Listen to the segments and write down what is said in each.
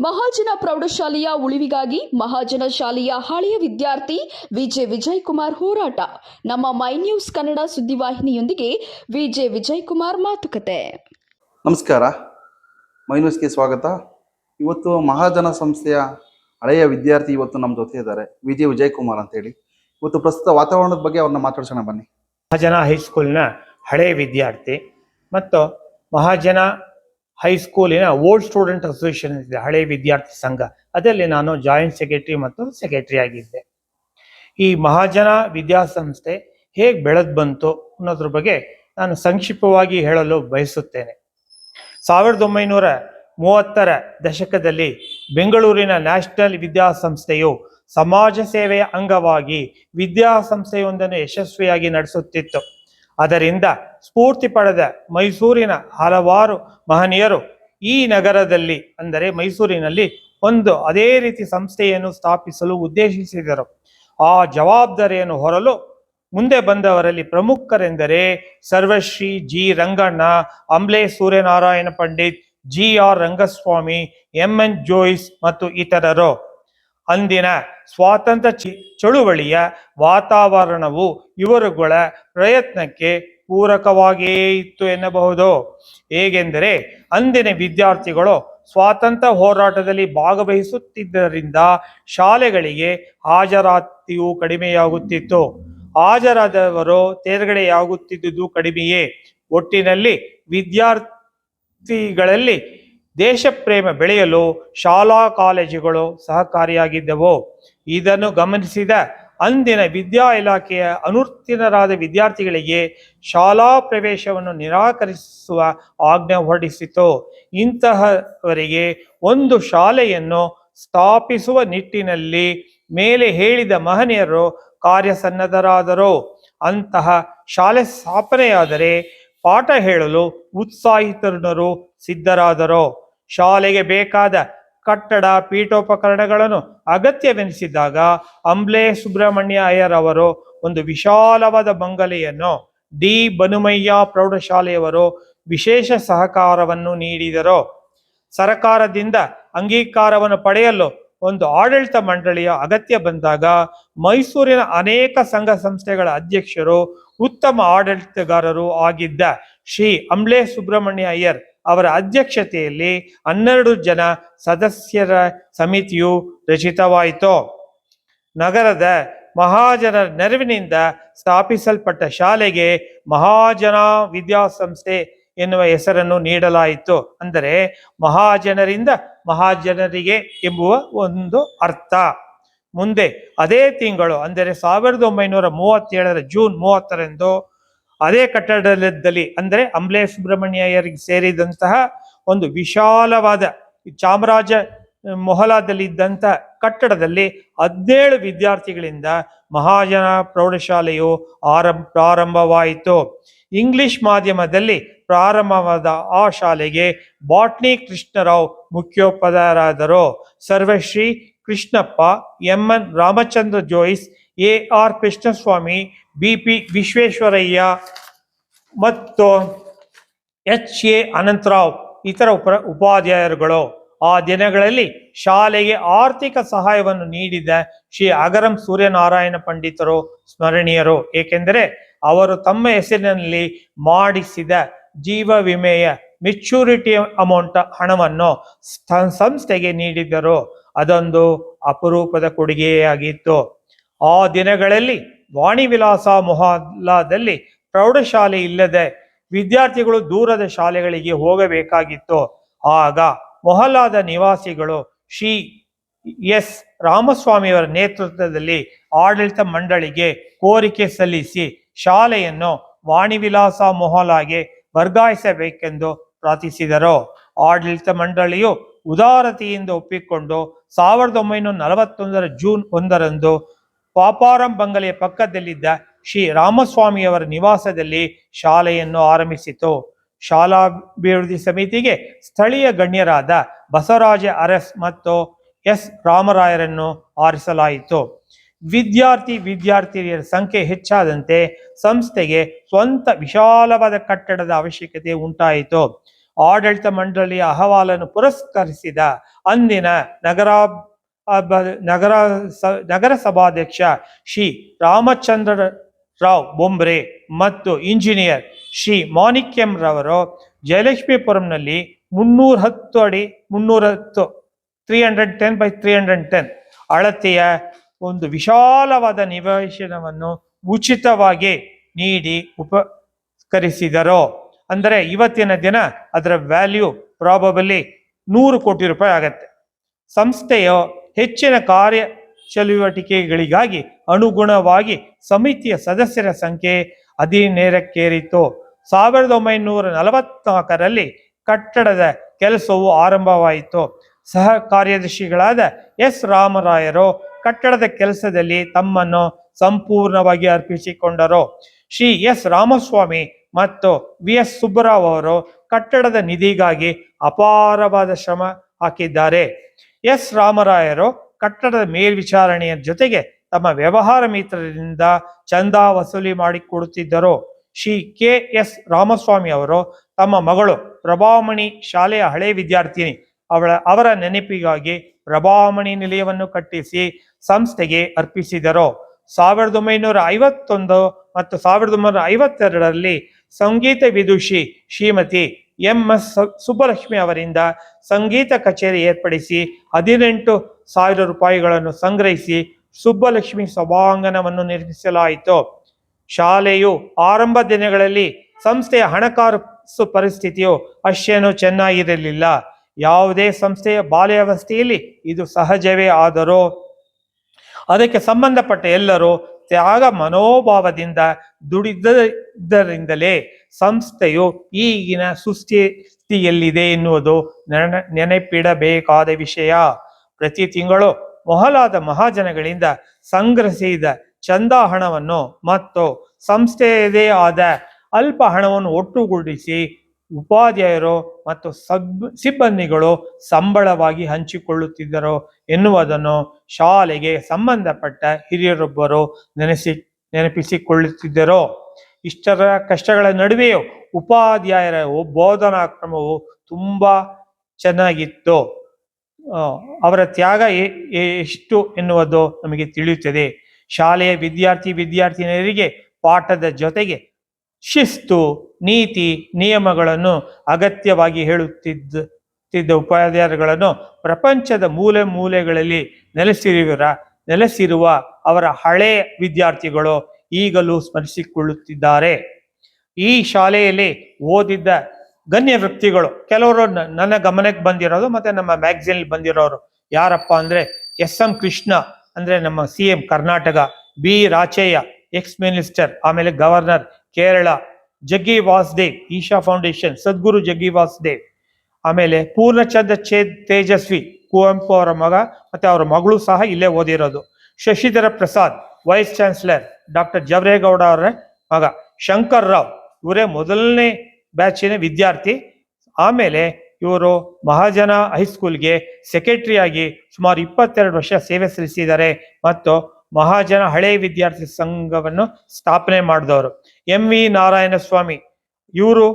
ಮಹಾಜನ ಪ್ರೌಢಶಾಲೆಯ ಉಳಿವಿಗಾಗಿ ಮಹಾಜನ ಶಾಲೆಯ ಹಳೆಯ ವಿದ್ಯಾರ್ಥಿ ವಿಜೆ ವಿಜಯ್ ಕುಮಾರ್ ಹೋರಾಟ. ನಮ್ಮ ಮೈ ನ್ಯೂಸ್ ಕನ್ನಡ ಸುದ್ದಿವಾಹಿನಿಯೊಂದಿಗೆ ವಿಜೆ ವಿಜಯ್ ಕುಮಾರ್ ಮಾತುಕತೆ. ನಮಸ್ಕಾರ. ಮೈನ್ಯೂಸ್ಗೆ ಸ್ವಾಗತ. ಇವತ್ತು ಮಹಾಜನ ಸಂಸ್ಥೆಯ ಹಳೆಯ ವಿದ್ಯಾರ್ಥಿ ಇವತ್ತು ನಮ್ಮ ಜೊತೆ ಇದ್ದಾರೆ. ವಿಜಯ್ ವಿಜಯ್ ಕುಮಾರ್ ಅಂತೇಳಿ. ಇವತ್ತು ಪ್ರಸ್ತುತ ವಾತಾವರಣದ ಬಗ್ಗೆ ಅವ್ರನ್ನ ಮಾತಾಡ್ಸೋಣ ಬನ್ನಿ. ಮಹಾಜನ ಹೈಸ್ಕೂಲ್ನ ಹಳೆಯ ವಿದ್ಯಾರ್ಥಿ ಮತ್ತು ಮಹಾಜನ ಹೈಸ್ಕೂಲಿನ ಓಲ್ಡ್ ಸ್ಟೂಡೆಂಟ್ ಅಸೋಸಿಯೇಷನ್ ಇದೆ, ಹಳೆ ವಿದ್ಯಾರ್ಥಿ ಸಂಘ. ಅದರಲ್ಲಿ ನಾನು ಜಾಯಿಂಟ್ ಸೆಕ್ರೆಟರಿ ಮತ್ತು ಸೆಕ್ರೆಟರಿ ಆಗಿದ್ದೆ. ಈ ಮಹಾಜನ ವಿದ್ಯಾಸಂಸ್ಥೆ ಹೇಗೆ ಬೆಳೆದು ಬಂತು ಅನ್ನೋದ್ರ ಬಗ್ಗೆ ನಾನು ಸಂಕ್ಷಿಪ್ತವಾಗಿ ಹೇಳಲು ಬಯಸುತ್ತೇನೆ. ಸಾವಿರದ ಒಂಬೈನೂರ ಮೂವತ್ತರ ದಶಕದಲ್ಲಿ ಬೆಂಗಳೂರಿನ ನ್ಯಾಷನಲ್ ವಿದ್ಯಾಸಂಸ್ಥೆಯು ಸಮಾಜ ಸೇವೆಯ ಅಂಗವಾಗಿ ವಿದ್ಯಾಸಂಸ್ಥೆಯೊಂದನ್ನು ಯಶಸ್ವಿಯಾಗಿ ನಡೆಸುತ್ತಿತ್ತು. ಅದರಿಂದ ಸ್ಫೂರ್ತಿ ಪಡೆದ ಮೈಸೂರಿನ ಹಲವಾರು ಮಹನೀಯರು ಈ ನಗರದಲ್ಲಿ, ಅಂದರೆ ಮೈಸೂರಿನಲ್ಲಿ ಒಂದು ಅದೇ ರೀತಿ ಸಂಸ್ಥೆಯನ್ನು ಸ್ಥಾಪಿಸಲು ಉದ್ದೇಶಿಸಿದರು. ಆ ಜವಾಬ್ದಾರಿಯನ್ನು ಹೊರಲು ಮುಂದೆ ಬಂದವರಲ್ಲಿ ಪ್ರಮುಖರೆಂದರೆ ಸರ್ವಶ್ರೀ G. Ranganna Amble Suryanarayana Pandit, G. R. Rangaswamy, M. N. Jois ಮತ್ತು ಇತರರು. ಅಂದಿನ ಸ್ವಾತಂತ್ರ್ಯ ಚಿ- ಚಳುವಳಿಯ ವಾತಾವರಣವು ಇವರುಗಳ ಪ್ರಯತ್ನಕ್ಕೆ ಪೂರಕವಾಗಿಯೇ ಇತ್ತು ಎನ್ನಬಹುದು. ಹೇಗೆಂದರೆ, ಅಂದಿನ ವಿದ್ಯಾರ್ಥಿಗಳು ಸ್ವಾತಂತ್ರ್ಯ ಹೋರಾಟದಲ್ಲಿ ಭಾಗವಹಿಸುತ್ತಿದ್ದರಿಂದ ಶಾಲೆಗಳಿಗೆ ಹಾಜರಾತಿಯು ಕಡಿಮೆಯಾಗುತ್ತಿತ್ತು. ಹಾಜರಾದವರು ತೇರ್ಗಡೆಯಾಗುತ್ತಿದ್ದುದು ಕಡಿಮೆಯೇ. ಒಟ್ಟಿನಲ್ಲಿ ವಿದ್ಯಾರ್ಥಿಗಳಲ್ಲಿ ದೇಶಪ್ರೇಮ ಬೆಳೆಯಲು ಶಾಲಾ ಕಾಲೇಜುಗಳು ಸಹಕಾರಿಯಾಗಿದ್ದವು. ಇದನ್ನು ಗಮನಿಸಿದ ಅಂದಿನ ವಿದ್ಯಾ ಇಲಾಖೆಯ ಅನುತ್ತೀರ್ಣರಾದ ವಿದ್ಯಾರ್ಥಿಗಳಿಗೆ ಶಾಲಾ ಪ್ರವೇಶವನ್ನು ನಿರಾಕರಿಸುವ ಆಜ್ಞೆ ಹೊರಡಿಸಿತು ಇಂತಹವರಿಗೆ ಒಂದು ಶಾಲೆಯನ್ನು ಸ್ಥಾಪಿಸುವ ನಿಟ್ಟಿನಲ್ಲಿ ಮೇಲೆ ಹೇಳಿದ ಮಹನೀಯರು ಕಾರ್ಯಸನ್ನದ್ಧರಾದರು. ಅಂತಹ ಶಾಲೆ ಸ್ಥಾಪನೆಯಾದರೆ ಪಾಠ ಹೇಳಲು ಉತ್ಸಾಹಿತರು ಸಿದ್ಧರಾದರು. ಶಾಲೆಗೆ ಬೇಕಾದ ಕಟ್ಟಡ, ಪೀಠೋಪಕರಣಗಳನ್ನು ಅಗತ್ಯವೆನಿಸಿದಾಗ ಅಂಬ್ಲೆ ಸುಬ್ರಹ್ಮಣ್ಯ ಅಯ್ಯರ್ ಅವರು ಒಂದು ವಿಶಾಲವಾದ ಬಂಗಲೆಯನ್ನು ಡಿ. ಬನುಮಯ್ಯ ಪ್ರೌಢಶಾಲೆಯವರು ವಿಶೇಷ ಸಹಕಾರವನ್ನು ನೀಡಿದರು. ಸರಕಾರದಿಂದ ಅಂಗೀಕಾರವನ್ನು ಪಡೆಯಲು ಒಂದು ಆಡಳಿತ ಮಂಡಳಿಯ ಅಗತ್ಯ ಬಂದಾಗ ಮೈಸೂರಿನ ಅನೇಕ ಸಂಘ ಸಂಸ್ಥೆಗಳ ಅಧ್ಯಕ್ಷರು ಉತ್ತಮ ಆಡಳಿತಗಾರರು ಆಗಿದ್ದ ಶ್ರೀ ಅಂಬ್ಲೆ ಸುಬ್ರಹ್ಮಣ್ಯ ಅಯ್ಯರ್ ಅವರ ಅಧ್ಯಕ್ಷತೆಯಲ್ಲಿ ಹನ್ನೆರಡು ಜನ ಸದಸ್ಯರ ಸಮಿತಿಯು ರಚಿತವಾಯಿತು. ನಗರದ ಮಹಾಜನರ ನೆರವಿನಿಂದ ಸ್ಥಾಪಿಸಲ್ಪಟ್ಟ ಶಾಲೆಗೆ ಮಹಾಜನ ವಿದ್ಯಾಸಂಸ್ಥೆ ಎನ್ನುವ ಹೆಸರನ್ನು ನೀಡಲಾಯಿತು. ಅಂದರೆ ಮಹಾಜನರಿಂದ ಮಹಾಜನರಿಗೆ ಎಂಬುವ ಒಂದು ಅರ್ಥ. ಮುಂದೆ ಅದೇ ತಿಂಗಳು, ಅಂದರೆ ಸಾವಿರದ ಒಂಬೈನೂರ ಮೂವತ್ತೇಳರ ಜೂನ್ ಮೂವತ್ತರಂದು ಅದೇ ಕಟ್ಟಡದಲ್ಲಿ ಅಂದರೆ ಅಂಬ್ಲೆ ಸುಬ್ರಹ್ಮಣ್ಯರಿಗೆ ಸೇರಿದಂತಹ ಒಂದು ವಿಶಾಲವಾದ ಚಾಮರಾಜ ಮೊಹಲಾದಲ್ಲಿದ್ದಂಥ ಕಟ್ಟಡದಲ್ಲಿ ಹದಿನೇಳು ವಿದ್ಯಾರ್ಥಿಗಳಿಂದ ಮಹಾಜನ ಪ್ರೌಢಶಾಲೆಯು ಆರಂಭ ಪ್ರಾರಂಭವಾಯಿತು. ಇಂಗ್ಲಿಷ್ ಮಾಧ್ಯಮದಲ್ಲಿ ಪ್ರಾರಂಭವಾದ ಆ ಶಾಲೆಗೆ ಬಾಟ್ನಿ ಕೃಷ್ಣರಾವ್ ಮುಖ್ಯೋಪಾಧ್ಯಾಯರಾದರು ಸರ್ವಶ್ರೀ Krishnappa, M N Ramachandra Jois A R Krishnaswamy, B P Visvesvaraya ಮತ್ತು ಎಚ್ ಎ ಅನಂತರಾವ್ ಇತರ ಉಪ ಉಪಾಧ್ಯಾಯರುಗಳು. ಆ ದಿನಗಳಲ್ಲಿ ಶಾಲೆಗೆ ಆರ್ಥಿಕ ಸಹಾಯವನ್ನು ನೀಡಿದ ಶ್ರೀ ಅಗರಂ ಸೂರ್ಯನಾರಾಯಣ ಪಂಡಿತರು ಸ್ಮರಣೀಯರು. ಏಕೆಂದರೆ ಅವರು ತಮ್ಮ ಹೆಸರಿನಲ್ಲಿ ಮಾಡಿಸಿದ ಜೀವ ವಿಮೆಯ ಮೆಚ್ಯೂರಿಟಿ ಅಮೌಂಟ್ ಹಣವನ್ನು ಸ್ಥ- ಸಂಸ್ಥೆಗೆ ನೀಡಿದರು ಅದೊಂದು ಅಪರೂಪದ ಕೊಡುಗೆಯಾಗಿತ್ತು. ಆ ದಿನಗಳಲ್ಲಿ ವಾಣಿ ವಿಲಾಸ ಮೊಹಲ್ಲಾದಲ್ಲಿ ಪ್ರೌಢಶಾಲೆ ಇಲ್ಲದೆ ವಿದ್ಯಾರ್ಥಿಗಳು ದೂರದ ಶಾಲೆಗಳಿಗೆ ಹೋಗಬೇಕಾಗಿತ್ತು. ಆಗ ಮೊಹಲ್ಲಾದ ನಿವಾಸಿಗಳು ಶ್ರೀ ಎಸ್ ರಾಮಸ್ವಾಮಿಯವರ ನೇತೃತ್ವದಲ್ಲಿ ಆಡಳಿತ ಮಂಡಳಿಗೆ ಕೋರಿಕೆ ಸಲ್ಲಿಸಿ ಶಾಲೆಯನ್ನು ವಾಣಿವಿಲಾಸ ಮೊಹಲಾಗೆ ವರ್ಗಾಯಿಸಬೇಕೆಂದು ಪ್ರಾರ್ಥಿಸಿದರು. ಆಡಳಿತ ಮಂಡಳಿಯು ಉದಾರತೆಯಿಂದ ಒಪ್ಪಿಕೊಂಡು ಸಾವಿರದ ಒಂಬೈನೂರ ನಲವತ್ತೊಂದರ ಜೂನ್ ಒಂದರಂದು ಪಾಪಾರಂ ಬಂಗಲೆಯ ಪಕ್ಕದಲ್ಲಿದ್ದ ಶ್ರೀ ರಾಮಸ್ವಾಮಿಯವರ ನಿವಾಸದಲ್ಲಿ ಶಾಲೆಯನ್ನು ಆರಂಭಿಸಿತು. ಶಾಲಾಭಿವೃದ್ಧಿ ಸಮಿತಿಗೆ ಸ್ಥಳೀಯ ಗಣ್ಯರಾದ ಬಸವರಾಜ ಅರಸ್ ಮತ್ತು ಎಸ್ ರಾಮರಾಯರನ್ನು ಆರಿಸಲಾಯಿತು. ವಿದ್ಯಾರ್ಥಿ ವಿದ್ಯಾರ್ಥಿನಿಯರ ಸಂಖ್ಯೆ ಹೆಚ್ಚಾದಂತೆ ಸಂಸ್ಥೆಗೆ ಸ್ವಂತ ವಿಶಾಲವಾದ ಕಟ್ಟಡದ ಅವಶ್ಯಕತೆ ಉಂಟಾಯಿತು. ಆಡಳಿತ ಮಂಡಳಿಯ ಅಹವಾಲನ್ನು ಪುರಸ್ಕರಿಸಿದ ಅಂದಿನ ನಗರ ನಗರ ಸ- ನಗರ ಸಭಾಧ್ಯಕ್ಷ ಶ್ರೀ ರಾಮಚಂದ್ರ ರಾವ್ ಬೊಂಬ್ರೆ ಮತ್ತು ಇಂಜಿನಿಯರ್ ಶ್ರೀ ಮಾಣಿಕ್ಯಂ ರವರು ಜಯಲಕ್ಷ್ಮೀಪುರಂನಲ್ಲಿ ಮುನ್ನೂರ ಹತ್ತು ಅಡಿ, ಮುನ್ನೂರ ಹತ್ತು three hundred ten by three hundred ten ಅಳತೆಯ ಒಂದು ವಿಶಾಲವಾದ ನಿವೇಶನವನ್ನು ಉಚಿತವಾಗಿ ನೀಡಿ ಉಪಕರಿಸಿದರು. ಅಂದರೆ ಇವತ್ತಿನ ದಿನ ಅದರ ವ್ಯಾಲ್ಯೂ ಪ್ರಾಬಬಲಿ ನೂರು ಕೋಟಿ ರೂಪಾಯಿ ಆಗತ್ತೆ. ಸಂಸ್ಥೆಯು ಹೆಚ್ಚಿನ ಕಾರ್ಯ ಚಟುವಟಿಕೆಗಳಿಗಾಗಿ ಅನುಗುಣವಾಗಿ ಸಮಿತಿಯ ಸದಸ್ಯರ ಸಂಖ್ಯೆ ಹದಿನೇರಕ್ಕೇರಿತು ಸಾವಿರದ ಒಂಬೈನೂರ ನಲವತ್ನಾಲ್ಕರಲ್ಲಿ ಕಟ್ಟಡದ ಕೆಲಸವು ಆರಂಭವಾಯಿತು. ಸಹ ಕಾರ್ಯದರ್ಶಿಗಳಾದ ಎಸ್ ರಾಮರಾಯರು ಕಟ್ಟಡದ ಕೆಲಸದಲ್ಲಿ ತಮ್ಮನ್ನು ಸಂಪೂರ್ಣವಾಗಿ ಅರ್ಪಿಸಿಕೊಂಡರು. ಶ್ರೀ ಎಸ್ ರಾಮಸ್ವಾಮಿ ಮತ್ತು ವಿ ಎಸ್ ಸುಬ್ಬರಾವ್ ಅವರು ಕಟ್ಟಡದ ನಿಧಿಗಾಗಿ ಅಪಾರವಾದ ಶ್ರಮ ಹಾಕಿದ್ದಾರೆ. ಎಸ್ ರಾಮರಾಯರು ಕಟ್ಟಡದ ಮೇಲ್ವಿಚಾರಣೆಯ ಜೊತೆಗೆ ತಮ್ಮ ವ್ಯವಹಾರ ಮಿತ್ರರಿಂದ ಚಂದ ವಸೂಲಿ ಮಾಡಿಕೊಡುತ್ತಿದ್ದರು. ಶ್ರೀ ಕೆ ಎಸ್ ರಾಮಸ್ವಾಮಿ ಅವರು ತಮ್ಮ ಮಗಳು ಪ್ರಭಾಮಣಿ ಶಾಲೆಯ ಹಳೆ ವಿದ್ಯಾರ್ಥಿನಿ. ಅವಳ, ಅವರ ನೆನಪಿಗಾಗಿ ಪ್ರಭಾಮಣಿ ನಿಲಯವನ್ನು ಕಟ್ಟಿಸಿ ಸಂಸ್ಥೆಗೆ ಅರ್ಪಿಸಿದರು. ಸಾವಿರದ ಒಂಬೈನೂರ ಐವತ್ತೊಂದು ಮತ್ತು ಸಾವಿರದ ಒಂಬೈನೂರ ಐವತ್ತೆರಡರಲ್ಲಿ ಸಂಗೀತ ವಿದುಷಿ ಶ್ರೀಮತಿ ಎಂ ಎಸ್ ಸುಬ್ಬಲಕ್ಷ್ಮಿ ಅವರಿಂದ ಸಂಗೀತ ಕಚೇರಿ ಏರ್ಪಡಿಸಿ ಹದಿನೆಂಟು ಸಾವಿರ ರೂಪಾಯಿಗಳನ್ನು ಸಂಗ್ರಹಿಸಿ ಸುಬ್ಬಲಕ್ಷ್ಮಿ ಸಭಾಂಗಣವನ್ನು ನಿರ್ಮಿಸಲಾಯಿತು. ಶಾಲೆಯು ಆರಂಭ ದಿನಗಳಲ್ಲಿ ಸಂಸ್ಥೆಯ ಹಣಕಾಸು ಪರಿಸ್ಥಿತಿಯು ಅಷ್ಟೇನೂ ಚೆನ್ನಾಗಿರಲಿಲ್ಲ. ಯಾವುದೇ ಸಂಸ್ಥೆಯ ಬಾಲ್ಯಾವಸ್ಥೆಯಲ್ಲಿ ಇದು ಸಹಜವೇ ಆದರೂ ಅದಕ್ಕೆ ಸಂಬಂಧಪಟ್ಟ ಎಲ್ಲರೂ ತ್ಯಾಗ ಮನೋಭಾವದಿಂದ ದುಡಿದರಿಂದಲೇ ಸಂಸ್ಥೆಯು ಈಗಿನ ಸುಸ್ಥಿತಿಯಲ್ಲಿದೆ ಎನ್ನುವುದು ನೆನ, ನೆನಪಿಡಬೇಕಾದ ವಿಷಯ. ಪ್ರತಿ ತಿಂಗಳು ಮೊಹಲಾದ ಮಹಾಜನಗಳಿಂದ ಸಂಗ್ರಹಿಸಿದ ಚಂದಾ ಹಣವನ್ನು ಮತ್ತು ಸಂಸ್ಥೆಯದೇ ಆದ ಅಲ್ಪ ಹಣವನ್ನು ಒಟ್ಟುಗೂಡಿಸಿ ಉಪಾಧ್ಯಾಯರು ಮತ್ತು ಸಬ್, ಸಿಬ್ಬಂದಿಗಳು ಸಂಬಳವಾಗಿ ಹಂಚಿಕೊಳ್ಳುತ್ತಿದ್ದರು ಎನ್ನುವುದನ್ನು ಶಾಲೆಗೆ ಸಂಬಂಧಪಟ್ಟ ಹಿರಿಯರೊಬ್ಬರು ನೆನೆಸಿ, ನೆನಪಿಸಿಕೊಳ್ಳುತ್ತಿದ್ದರು. ಇಷ್ಟರ ಕಷ್ಟಗಳ ನಡುವೆಯೂ ಉಪಾಧ್ಯಾಯರ ಬೋಧನಾ ಕ್ರಮವು ತುಂಬ ಚೆನ್ನಾಗಿತ್ತು. ಅವರ ತ್ಯಾಗ ಎಷ್ಟು ಎನ್ನುವುದು ನಮಗೆ ತಿಳಿಯುತ್ತದೆ. ಶಾಲೆಯ ವಿದ್ಯಾರ್ಥಿ, ವಿದ್ಯಾರ್ಥಿನಿಯರಿಗೆ ಪಾಠದ ಜೊತೆಗೆ ಶಿಸ್ತು, ನೀತಿ, ನಿಯಮಗಳನ್ನು ಅಗತ್ಯವಾಗಿ ಹೇಳುತ್ತಿದ್ದ, ತಿದ್ದ ಉಪಾಧ್ಯಾಯರುಗಳನ್ನು ಪ್ರಪಂಚದ ಮೂಲೆ ಮೂಲೆಗಳಲ್ಲಿ ನೆಲೆಸಿರುವ ನೆಲೆಸಿರುವ ಅವರ ಹಳೆ ವಿದ್ಯಾರ್ಥಿಗಳು ಈಗಲೂ ಸ್ಮರಿಸಿಕೊಳ್ಳುತ್ತಿದ್ದಾರೆ. ಈ ಶಾಲೆಯಲ್ಲಿ ಓದಿದ್ದ ಗಣ್ಯ ವ್ಯಕ್ತಿಗಳು, ಕೆಲವರು ನನ್ನ ಗಮನಕ್ಕೆ ಬಂದಿರೋದು ಮತ್ತೆ ನಮ್ಮ ಮ್ಯಾಗಝಿನ್ ಬಂದಿರೋರು. ಯಾರಪ್ಪ ಅಂದ್ರೆ ಎಸ್ ಎಂ ಕೃಷ್ಣ, ಅಂದ್ರೆ ನಮ್ಮ C M Karnataka, B Rachaiah, ex minister, ಆಮೇಲೆ ಗವರ್ನರ್ ಕೇರಳ ಜಗ್ಗಿ ವಾಸುದೇವ್ ಈಶಾ ಫೌಂಡೇಶನ್, ಸದ್ಗುರು ಜಗ್ಗಿ ವಾಸುದೇವ್ ಆಮೇಲೆ ಪೂರ್ಣಚಂದ್ರ ಚೇ ತೇಜಸ್ವಿ, ಕುವೆಂಪು ಅವರ ಮಗ ಮತ್ತೆ ಅವರ ಮಗಳು ಸಹ ಇಲ್ಲೇ ಓದಿರೋದು. Shashidhara Prasad, vice chancellor, doctor Javaregowda ಅವರ ಮಗ. ಶಂಕರ್ ರಾವ್, ಇವರೇ ಮೊದಲನೇ ಬ್ಯಾಚಿನ ವಿದ್ಯಾರ್ಥಿ. ಆಮೇಲೆ ಇವರು ಮಹಾಜನ ಹೈಸ್ಕೂಲ್ಗೆ ಸೆಕ್ರೆಟರಿಯಾಗಿ ಸುಮಾರು ಇಪ್ಪತ್ತೆರಡು ವರ್ಷ ಸೇವೆ ಸಲ್ಲಿಸಿದ್ದಾರೆ ಮತ್ತು ಮಹಾಜನ ಹಳೆ ವಿದ್ಯಾರ್ಥಿ ಸಂಘವನ್ನು ಸ್ಥಾಪನೆ ಮಾಡಿದವರು. M V Narayanaswamy. ಇವರು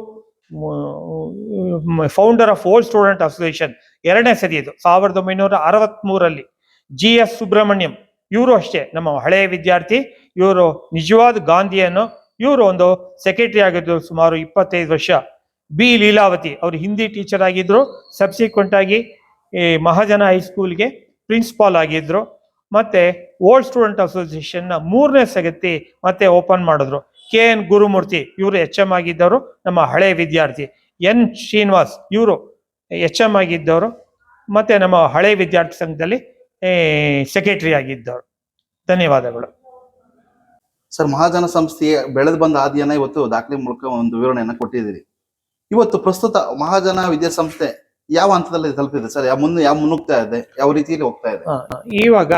founder of old student association ಎರಡನೇ ಸದಿ ಇದು, ಸಾವಿರದ ಒಂಬೈನೂರ ಅರವತ್ಮೂರಲ್ಲಿ. ಜಿ ಎಸ್ ಸುಬ್ರಹ್ಮಣ್ಯಂ, ಇವರು ಅಷ್ಟೇ, ನಮ್ಮ ಹಳೆಯ ವಿದ್ಯಾರ್ಥಿ, ಇವರು ನಿಜವಾದ ಗಾಂಧಿಯನ್ನು, ಇವರು ಒಂದು ಸೆಕ್ರೆಟರಿ ಆಗಿದ್ರು ಸುಮಾರು ಇಪ್ಪತ್ತೈದು ವರ್ಷ. ಬಿ ಲೀಲಾವತಿ, ಅವರು ಹಿಂದಿ ಟೀಚರ್ ಆಗಿದ್ರು ಸಬ್ಸಿಕ್ವೆಂಟ್ ಆಗಿ ಈ ಮಹಾಜನ ಹೈಸ್ಕೂಲ್ಗೆ ಪ್ರಿನ್ಸಿಪಾಲ್ ಆಗಿದ್ರು. ಮತ್ತೆ ಓಲ್ಡ್ ಸ್ಟೂಡೆಂಟ್ ಅಸೋಸಿಯೇಷನ್ನ ಮೂರನೇ ಸಗತಿ ಮತ್ತೆ ಓಪನ್ ಮಾಡಿದ್ರು. ಕೆ ಎನ್ ಗುರುಮೂರ್ತಿ ಇವರು ಎಚ್ ಎಂ ಆಗಿದ್ದವರು ನಮ್ಮ ಹಳೆ ವಿದ್ಯಾರ್ಥಿ. ಎನ್ ಶ್ರೀನಿವಾಸ್ ಇವರು ಎಚ್ ಎಂ ಆಗಿದ್ದವರು ಮತ್ತೆ ನಮ್ಮ ಹಳೆ ವಿದ್ಯಾರ್ಥಿ ಸಂಘದಲ್ಲಿ ಸೆಕ್ರೆಟರಿ ಆಗಿದ್ದವರು. ಧನ್ಯವಾದಗಳು. ಸರ್ ಮಹಾಜನ ಸಂಸ್ಥೆಯ ಬೆಳೆದು ಬಂದ ಹಾದಿಯನ್ನ ಇವತ್ತು ದಾಖಲೆ ಮೂಲಕ ಒಂದು ವಿವರಣೆಯನ್ನು ಕೊಟ್ಟಿದ್ದೀರಿ. ಇವತ್ತು ಪ್ರಸ್ತುತ ಮಹಾಜನ ವಿದ್ಯಾಸಂಸ್ಥೆ ಯಾವ ಹಂತದಲ್ಲಿ ತಲುಪಿದೆ ಸರ್? ಯಾವ ಮುಂದೆ ಯಾವ ಮುನ್ನುಗ್ತಾ ಇದೆ? ಯಾವ ರೀತಿಯಲ್ಲಿ ಹೋಗ್ತಾ ಇದೆ? ಇವಾಗ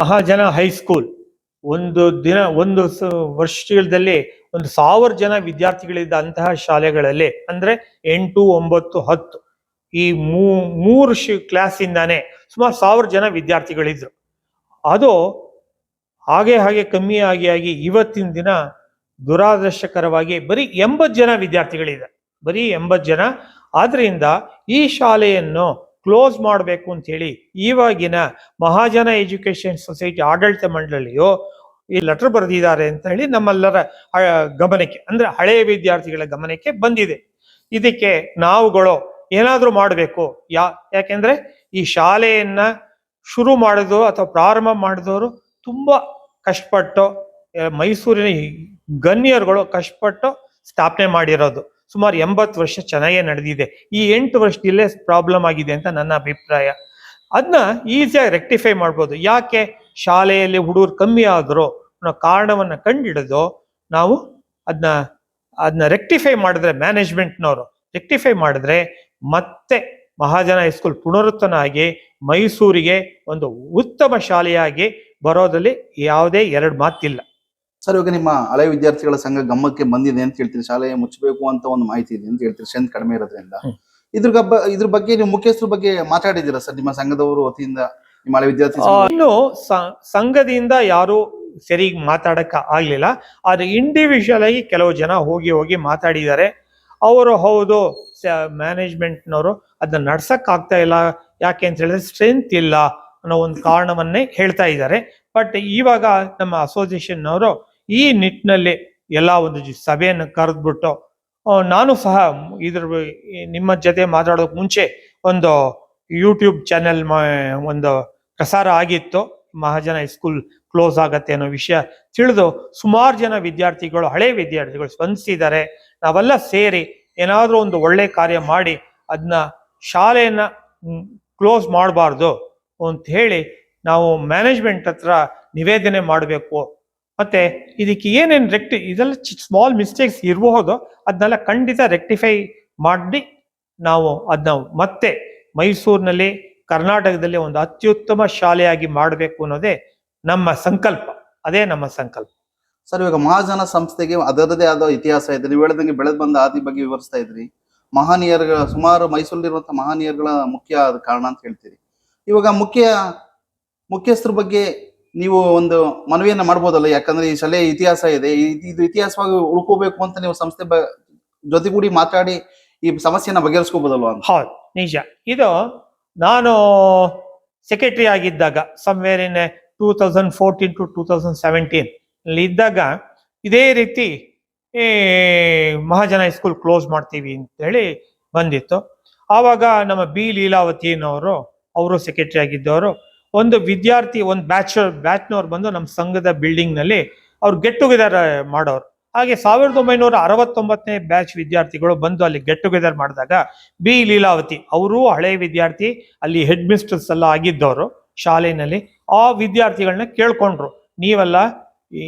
ಮಹಾಜನ ಹೈಸ್ಕೂಲ್ ಒಂದು ದಿನ, ಒಂದು ವರ್ಷದಲ್ಲಿ ಒಂದು ಸಾವಿರ ಜನ ವಿದ್ಯಾರ್ಥಿಗಳಿದ್ದ ಅಂತಹ ಶಾಲೆಗಳಲ್ಲಿ, ಅಂದ್ರೆ ಎಂಟು, ಒಂಬತ್ತು, ಹತ್ತು, ಈ ಮೂ, ಮೂರು ಶಿ, ಕ್ಲಾಸಿಂದಾನೆ ಸುಮಾರು ಸಾವಿರ ಜನ ವಿದ್ಯಾರ್ಥಿಗಳಿದ್ರು. ಅದು ಹಾಗೆ ಹಾಗೆ ಕಮ್ಮಿ ಆಗಿ ಆಗಿ ಇವತ್ತಿನ ದಿನ ದುರಾದರ್ಶಕರವಾಗಿ ಬರೀ ಎಂಬತ್ತು ಜನ ವಿದ್ಯಾರ್ಥಿಗಳಿದೆ. ಬರೀ ಎಂಬತ್ತು ಜನ. ಆದ್ರಿಂದ ಈ ಶಾಲೆಯನ್ನು ಕ್ಲೋಸ್ ಮಾಡಬೇಕು ಅಂತ ಹೇಳಿ ಇವಾಗಿನ ಮಹಾಜನ ಎಜುಕೇಶನ್ ಸೊಸೈಟಿ ಆಡಳಿತ ಮಂಡಳಿಯು ಈ ಲೆಟರ್ ಬರೆದಿದ್ದಾರೆ ಅಂತ ಹೇಳಿ ನಮ್ಮೆಲ್ಲರ ಗಮನಕ್ಕೆ, ಅಂದ್ರೆ ಹಳೆಯ ವಿದ್ಯಾರ್ಥಿಗಳ ಗಮನಕ್ಕೆ ಬಂದಿದೆ. ಇದಕ್ಕೆ ನಾವುಗಳು ಏನಾದರೂ ಮಾಡಬೇಕು. ಯಾ, ಯಾಕೆಂದ್ರೆ ಈ ಶಾಲೆಯನ್ನ ಶುರು ಮಾಡಿದವರು ಅಥವಾ ಪ್ರಾರಂಭ ಮಾಡಿದವರು ತುಂಬಾ ಕಷ್ಟಪಟ್ಟು ಮೈಸೂರಿನ ಗಣ್ಯರುಗಳು ಕಷ್ಟಪಟ್ಟು ಸ್ಥಾಪನೆ ಮಾಡಿರೋದು. ಸುಮಾರು ಎಂಬತ್ತು ವರ್ಷ ಚೆನ್ನಾಗೇ ನಡೆದಿದೆ. ಈ ಎಂಟು ವರ್ಷದಲ್ಲೇ ಪ್ರಾಬ್ಲಮ್ ಆಗಿದೆ ಅಂತ ನನ್ನ ಅಭಿಪ್ರಾಯ. ಅದನ್ನ ಈಸಿಯಾಗಿ ರೆಕ್ಟಿಫೈ ಮಾಡ್ಬೋದು. ಯಾಕೆ? ಶಾಲೆಯಲ್ಲಿ ಹುಡುಗರು ಕಮ್ಮಿ ಆದರೂ ಅನ್ನೋ ಕಾರಣವನ್ನು ಕಂಡಿಡಿದು ನಾವು ಅದನ್ನ ಅದನ್ನ ರೆಕ್ಟಿಫೈ ಮಾಡಿದ್ರೆ ಮ್ಯಾನೇಜ್ಮೆಂಟ್ನವರು ರೆಕ್ಟಿಫೈ ಮಾಡಿದ್ರೆ ಮತ್ತೆ ಮಹಾಜನ ಹೈಸ್ಕೂಲ್ ಪುನರುತ್ಥನಾಗಿ ಮೈಸೂರಿಗೆ ಒಂದು ಉತ್ತಮ ಶಾಲೆಯಾಗಿ ಬರೋದಲ್ಲಿ ಯಾವುದೇ ಎರಡು ಮಾತಿಲ್ಲ. ಸರ್ ಇವಾಗ ನಿಮ್ಮ ಹಳೆ ವಿದ್ಯಾರ್ಥಿಗಳ ಸಂಘ ಗಮ್ಮಕ್ಕೆ ಬಂದಿದೆ ಅಂತ ಹೇಳ್ತೀರಿ ಶಾಲೆ ಮುಚ್ಚಬೇಕು ಅಂತ ಒಂದು ಮಾಹಿತಿ ಇದೆ ಅಂತ ಹೇಳ್ತೀರಿ ಸ್ಟ್ರೆಂತ್ ಕಡಿಮೆ ಇರೋದ್ರಿಂದ. ಇದ್ರ ಇದ್ರ ಬಗ್ಗೆ ನೀವು ಮುಖ್ಯಸ್ಥರ ಬಗ್ಗೆ ಮಾತಾಡಿದ್ದೀರಾ ಸರ್ ನಿಮ್ಮ ಸಂಘದವರು ವತಿಯಿಂದ ನಿಮ್ಮ ಹಳೆ ವಿದ್ಯಾರ್ಥಿ ಇನ್ನು ಸಂಘದಿಂದ ಯಾರು ಸರಿ ಮಾತಾಡಕ ಆಗ್ಲಿಲ್ಲ ಆದ್ರೆ ಇಂಡಿವಿಜುವಲ್ ಆಗಿ ಕೆಲವು ಜನ ಹೋಗಿ ಹೋಗಿ ಮಾತಾಡಿದ್ದಾರೆ. ಅವರು ಹೌದು ಮ್ಯಾನೇಜ್ಮೆಂಟ್ನವರು ಅದನ್ನ ನಡ್ಸಕ್ ಆಗ್ತಾ ಇಲ್ಲ ಯಾಕೆ ಅಂತ ಹೇಳಿದ್ರೆ ಸ್ಟ್ರೆಂತ್ ಇಲ್ಲ ಅನ್ನೋ ಒಂದು ಕಾರಣವನ್ನೇ ಹೇಳ್ತಾ ಇದ್ದಾರೆ. ಬಟ್ ಇವಾಗ ನಮ್ಮ ಅಸೋಸಿಯೇಷನ್ ಅವರು ಈ ನಿಟ್ಟಿನಲ್ಲಿ ಎಲ್ಲ ಒಂದು ಸಭೆಯನ್ನು ಕರೆದ್ಬಿಟ್ಟು ನಾನು ಸಹ ಇದ್ರ ನಿಮ್ಮ ಜೊತೆ ಮಾತಾಡೋಕೆ ಮುಂಚೆ ಒಂದು ಯೂಟ್ಯೂಬ್ ಚಾನೆಲ್ ಒಂದು ಪ್ರಸಾರ ಆಗಿತ್ತು. ಮಹಾಜನ ಹೈಸ್ಕೂಲ್ ಕ್ಲೋಸ್ ಆಗತ್ತೆ ಅನ್ನೋ ವಿಷಯ ತಿಳಿದು ಸುಮಾರು ಜನ ವಿದ್ಯಾರ್ಥಿಗಳು, ಹಳೆ ವಿದ್ಯಾರ್ಥಿಗಳು ಸ್ಪಂದಿಸಿದ್ದಾರೆ. ನಾವೆಲ್ಲ ಸೇರಿ ಏನಾದರೂ ಒಂದು ಒಳ್ಳೆ ಕಾರ್ಯ ಮಾಡಿ ಅದನ್ನ ಶಾಲೆಯನ್ನ ಕ್ಲೋಸ್ ಮಾಡಬಾರ್ದು ಅಂತ ಹೇಳಿ ನಾವು ಮ್ಯಾನೇಜ್ಮೆಂಟ್ ಹತ್ರ ನಿವೇದನೆ ಮಾಡಬೇಕು. ಮತ್ತೆ ಇದಕ್ಕೆ ಏನೇನು ರೆಕ್ಟಿ ಇದೆಲ್ಲ ಸ್ಮಾಲ್ ಮಿಸ್ಟೇಕ್ಸ್ ಇರಬಹುದು ಅದನ್ನೆಲ್ಲ ಖಂಡಿತ ರೆಕ್ಟಿಫೈ ಮಾಡಿ ನಾವು ಅದನ್ನ ಮತ್ತೆ ಮೈಸೂರಿನಲ್ಲಿ, ಕರ್ನಾಟಕದಲ್ಲಿ ಒಂದು ಅತ್ಯುತ್ತಮ ಶಾಲೆಯಾಗಿ ಮಾಡಬೇಕು ಅನ್ನೋದೇ ನಮ್ಮ ಸಂಕಲ್ಪ. ಅದೇ ನಮ್ಮ ಸಂಕಲ್ಪ. ಸರ್, ಇವಾಗ ಮಹಾಜನ ಸಂಸ್ಥೆಗೆ ಅದರದೇ ಆದ ಇತಿಹಾಸ ಇದೆ. ನೀವು ಹೇಳಿದಂಗೆ ಬೆಳೆದು ಬಂದ ಆದಿ ಬಗ್ಗೆ ವಿವರಿಸ್ತಾ ಇದ್ರಿ. ಮಹನೀಯರುಗಳ ಸುಮಾರು ಮೈಸೂರಲ್ಲಿರುವಂತಹ ಮಹಾನೀಯರುಗಳ ಮುಖ್ಯ ಕಾರಣ ಅಂತ ಹೇಳ್ತೀರಿ. ಇವಾಗ ಮುಖ್ಯ, ಮುಖ್ಯಸ್ಥರ ಬಗ್ಗೆ ನೀವು ಒಂದು ಮನವಿಯನ್ನ ಮಾಡ್ಬೋದಲ್ಲ? ಯಾಕಂದ್ರೆ ಈ ಶಾಲೆಯ ಇತಿಹಾಸ ಇದೆ. ಇದು ಇತಿಹಾಸವಾಗಿ ಉಳ್ಕೋಬೇಕು ಅಂತ ನೀವು ಸಂಸ್ಥೆ ಜೊತೆಗೂಡಿ ಮಾತಾಡಿ ಈ ಸಮಸ್ಯೆನ ಅಂತ. ಹೌದು, ನಿಜ. ಇದು ನಾನು ಸೆಕ್ರೆಟರಿ ಆಗಿದ್ದಾಗ somewhere in two thousand fourteen to two thousand seventeen ಅಲ್ಲಿ ಇದ್ದಾಗ, ಇದೇ ರೀತಿ ಈ ಮಹಾಜನ ಹೈಸ್ಕೂಲ್ ಕ್ಲೋಸ್ ಮಾಡ್ತೀವಿ ಅಂತ ಹೇಳಿ ಬಂದಿತ್ತು. ಆವಾಗ ನಮ್ಮ ಬಿ ಲೀಲಾವತಿನವರು ಅವರು ಸೆಕ್ರೆಟರಿ ಆಗಿದ್ದವರು ಒಂದು ವಿದ್ಯಾರ್ಥಿ, ಒಂದು ಬ್ಯಾಚ್ ಬ್ಯಾಚ್ನವ್ರು ಬಂದು ನಮ್ಮ ಸಂಘದ ಬಿಲ್ಡಿಂಗ್ನಲ್ಲಿ ಅವ್ರು ಗೆಟ್ ಟುಗೆದರ್ ಮಾಡೋರು. ಹಾಗೆ ಸಾವಿರದ ಒಂಬೈನೂರ ಅರವತ್ತೊಂಬತ್ತನೇ ಬ್ಯಾಚ್ ವಿದ್ಯಾರ್ಥಿಗಳು ಬಂದು ಅಲ್ಲಿ ಗೆಟ್ ಟುಗೆದರ್ ಮಾಡಿದಾಗ ಬಿ. ಲೀಲಾವತಿ ಅವರು ಹಳೆ ವಿದ್ಯಾರ್ಥಿ, ಅಲ್ಲಿ ಹೆಡ್ ಮಿಸ್ಟರ್ಸ್ ಎಲ್ಲ ಆಗಿದ್ದವರು ಶಾಲೆಯಲ್ಲಿ ಆ ವಿದ್ಯಾರ್ಥಿಗಳನ್ನ ಕೇಳ್ಕೊಂಡ್ರು. ನೀವೆಲ್ಲ,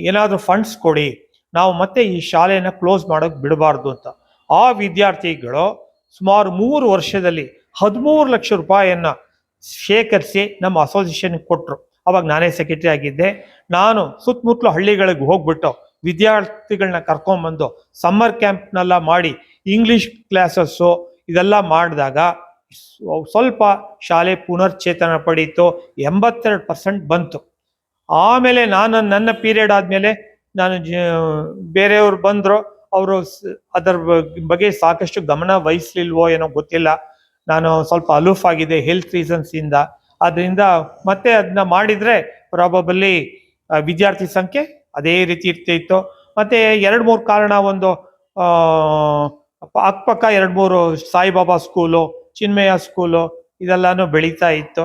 ಏನಾದರೂ ಫಂಡ್ಸ್ ಕೊಡಿ, ನಾವು ಮತ್ತೆ ಈ ಶಾಲೆಯನ್ನು ಕ್ಲೋಸ್ ಮಾಡೋಕೆ ಬಿಡಬಾರ್ದು ಅಂತ. ಆ ವಿದ್ಯಾರ್ಥಿಗಳು ಸುಮಾರು ಮೂರು ವರ್ಷದಲ್ಲಿ ಹದಿಮೂರು ಲಕ್ಷ ರೂಪಾಯಿಯನ್ನ ಶೇಖರಿಸಿ ನಮ್ಮ ಅಸೋಸಿಯೇಷನ್ ಕೊಟ್ಟರು ಅವಾಗ ನಾನೇ ಸೆಕ್ರೆಟರಿ ಆಗಿದ್ದೆ. ನಾನು ಸುತ್ತಮುತ್ತಲು ಹಳ್ಳಿಗಳಿಗೆ ಹೋಗ್ಬಿಟ್ಟು ವಿದ್ಯಾರ್ಥಿಗಳನ್ನ ಕರ್ಕೊಂಬಂದು ಸಮ್ಮರ್ ಕ್ಯಾಂಪ್ನೆಲ್ಲ ಮಾಡಿ ಇಂಗ್ಲಿಷ್ ಕ್ಲಾಸಸ್ಸು ಇದೆಲ್ಲ ಮಾಡಿದಾಗ ಸ್ವಲ್ಪ ಶಾಲೆ ಪುನರ್ಚೇತನ ಪಡೀತು. ಎಂಬತ್ತೆರಡು ಪರ್ಸೆಂಟ್ ಬಂತು. ಆಮೇಲೆ ನಾನು ನನ್ನ ಪೀರಿಯಡ್ ಆದಮೇಲೆ ನಾನು ಬೇರೆಯವ್ರು ಬಂದರು. ಅವರು ಅದರ ಬಗ್ಗೆ ಸಾಕಷ್ಟು ಗಮನ ವಹಿಸ್ಲಿಲ್ವೋ ಏನೋ ಗೊತ್ತಿಲ್ಲ. ನಾನು ಸ್ವಲ್ಪ ಅಲೂಫ್ ಆಗಿದೆ ಹೆಲ್ತ್ ರೀಸನ್ಸ್ ಇಂದ. ಅದರಿಂದ ಮತ್ತೆ ಅದನ್ನ ಮಾಡಿದ್ರೆ ಪ್ರಾಬಬಲಿ ವಿದ್ಯಾರ್ಥಿ ಸಂಖ್ಯೆ ಅದೇ ರೀತಿ ಇರ್ತಿತ್ತು. ಮತ್ತೆ ಎರಡು ಮೂರು ಕಾರಣ, ಒಂದು ಅಕ್ಕಪಕ್ಕ ಎರಡು ಮೂರು ಸಾಯಿಬಾಬಾ ಸ್ಕೂಲು ಚಿನ್ಮಯ ಸ್ಕೂಲು ಇದೆಲ್ಲಾನು ಬೆಳೀತಾ ಇತ್ತು.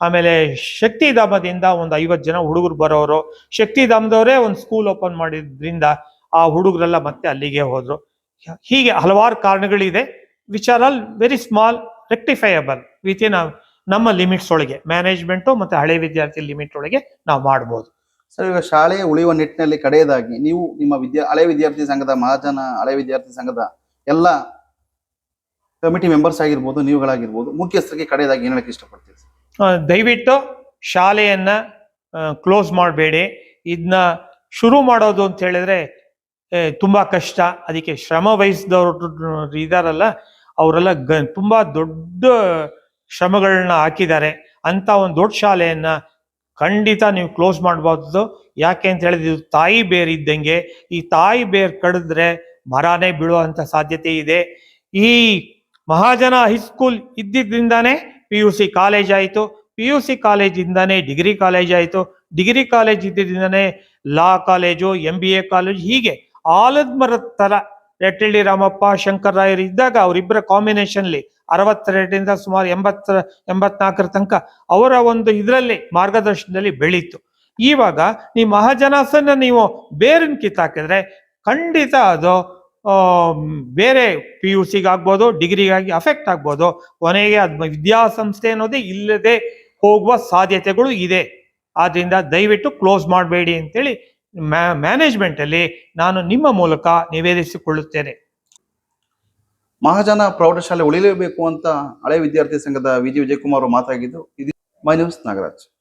ಆಮೇಲೆ ಶಕ್ತಿಧಾಮದಿಂದ ಒಂದು ಐವತ್ತು ಜನ ಹುಡುಗರು ಬರೋರು. ಶಕ್ತಿಧಾಮದವರೇ ಒಂದು ಸ್ಕೂಲ್ ಓಪನ್ ಮಾಡಿದ್ರಿಂದ ಆ ಹುಡುಗರೆಲ್ಲ ಮತ್ತೆ ಅಲ್ಲಿಗೆ ಹೋದರು. ಹೀಗೆ ಹಲವಾರು ಕಾರಣಗಳಿದೆ. Which are all very small rectifiable in ನಮ್ಮ ಲಿಮಿಟ್ಸ್ ಒಳಗೆ ಮ್ಯಾನೇಜ್ಮೆಂಟು ಮತ್ತೆ ಹಳೆ ವಿದ್ಯಾರ್ಥಿ ಲಿಮಿಟ್ ಒಳಗೆ ನಾವು ಮಾಡ್ಬೋದು. ಸರ್ ಈಗ ಶಾಲೆಯ ಉಳಿಯುವ ನಿಟ್ಟಿನಲ್ಲಿ ಕಡೆಯದಾಗಿ ನೀವು ನಿಮ್ಮ ವಿದ್ಯಾ ಹಳೆ ವಿದ್ಯಾರ್ಥಿ ಸಂಘದ ಮಹಾಜನ ಹಳೆ ವಿದ್ಯಾರ್ಥಿ ಸಂಘದ ಎಲ್ಲ ಕಮಿಟಿ ಮೆಂಬರ್ಸ್ ಆಗಿರ್ಬೋದು ನೀವುಗಳಾಗಿರ್ಬೋದು ಮುಖ್ಯಸ್ಥರಿಗೆ ಕಡೆಯದಾಗಿ ಏನು ಹೇಳಕ್ಕೆ ಇಷ್ಟಪಡ್ತೀರಿ ದಯವಿಟ್ಟು ಶಾಲೆಯನ್ನ ಕ್ಲೋಸ್ ಮಾಡಬೇಡಿ. ಇದನ್ನ ಶುರು ಮಾಡೋದು ಅಂತ ಹೇಳಿದ್ರೆ ತುಂಬಾ ಕಷ್ಟ. ಅದಕ್ಕೆ ಶ್ರಮ ವಹಿಸಿದವರು ಇದಾರಲ್ಲ ಅವರೆಲ್ಲ ಗ, ತುಂಬಾ ದೊಡ್ಡ ಶ್ರಮಗಳನ್ನ ಹಾಕಿದ್ದಾರೆ. ಅಂತ ಒಂದು ದೊಡ್ಡ ಶಾಲೆಯನ್ನ ಖಂಡಿತ ನೀವು ಕ್ಲೋಸ್ ಮಾಡಬಾರ್ದು. ಯಾಕೆ ಅಂತ ಹೇಳಿದ್ರೆ ಇದು ತಾಯಿ ಬೇರ್ ಇದ್ದಂಗೆ. ಈ ತಾಯಿ ಬೇರ್ ಕಡಿದ್ರೆ ಮರನೇ ಬೀಳುವಂತ ಸಾಧ್ಯತೆ ಇದೆ. ಈ ಮಹಾಜನ ಹೈಸ್ಕೂಲ್ ಇದ್ದಿದ್ದರಿಂದಾನೇ ಪಿ ಯು ಸಿ ಕಾಲೇಜ್ ಆಯಿತು. ಪಿ ಯು ಸಿ ಕಾಲೇಜಿಂದಾನೇ ಡಿಗ್ರಿ ಕಾಲೇಜ್ ಆಯಿತು. Degree college ಇದ್ದಿದ್ದಿಂದಾನೇ law college, M B A college ಹೀಗೆ ಆಲದ ಮರದ ತರ ರೆಟ್ಟಳ್ಳಿ ರಾಮಪ್ಪ ಶಂಕರ್ ರಾಯರು ಇದ್ದಾಗ ಅವರಿಬ್ಬರ ಕಾಂಬಿನೇಷನ್ಲಿ ಅರವತ್ತೆರಡರಿಂದ ಸುಮಾರು ಎಂಬತ್ತರ, ಎಂಬತ್ನಾಲ್ಕರ ತನಕ ಅವರ ಒಂದು ಇದರಲ್ಲಿ ಮಾರ್ಗದರ್ಶನದಲ್ಲಿ ಬೆಳೀತು. ಇವಾಗ ಈ ಮಹಾಜನಾಸನ ನೀವು ಬೇರನ್ ಕಿತ್ತಾಕಿದ್ರೆ ಖಂಡಿತ ಅದು ಬೇರೆ ಪಿ ಯು ಸಿಗಾಗ್ಬೋದು ಡಿಗ್ರಿಗಾಗಿ ಅಫೆಕ್ಟ್ ಆಗ್ಬೋದು. ಕೊನೆಗೆ ಅದು ವಿದ್ಯಾಸಂಸ್ಥೆ ಅನ್ನೋದೇ ಇಲ್ಲದೆ ಹೋಗುವ ಸಾಧ್ಯತೆಗಳು ಇದೆ. ಆದ್ದರಿಂದ ದಯವಿಟ್ಟು ಕ್ಲೋಸ್ ಮಾಡಬೇಡಿ ಅಂತೇಳಿ ಮ್ಯಾನೇಜ್ಮೆಂಟ್ ಅಲ್ಲಿ ನಾನು ನಿಮ್ಮ ಮೂಲಕ ನಿವೇದಿಸಿಕೊಳ್ಳುತ್ತೇನೆ. ಮಹಾಜನ ಪ್ರೌಢಶಾಲೆ ಉಳಿಲೇಬೇಕು ಅಂತ ಹಳೆ ವಿದ್ಯಾರ್ಥಿ ಸಂಘದ ವಿ ಜಿ ವಿಜಯಕುಮಾರ್ ಮಾತಾಗಿದ್ದು, ಇದು ಮೈ ನಾಗರಾಜ್.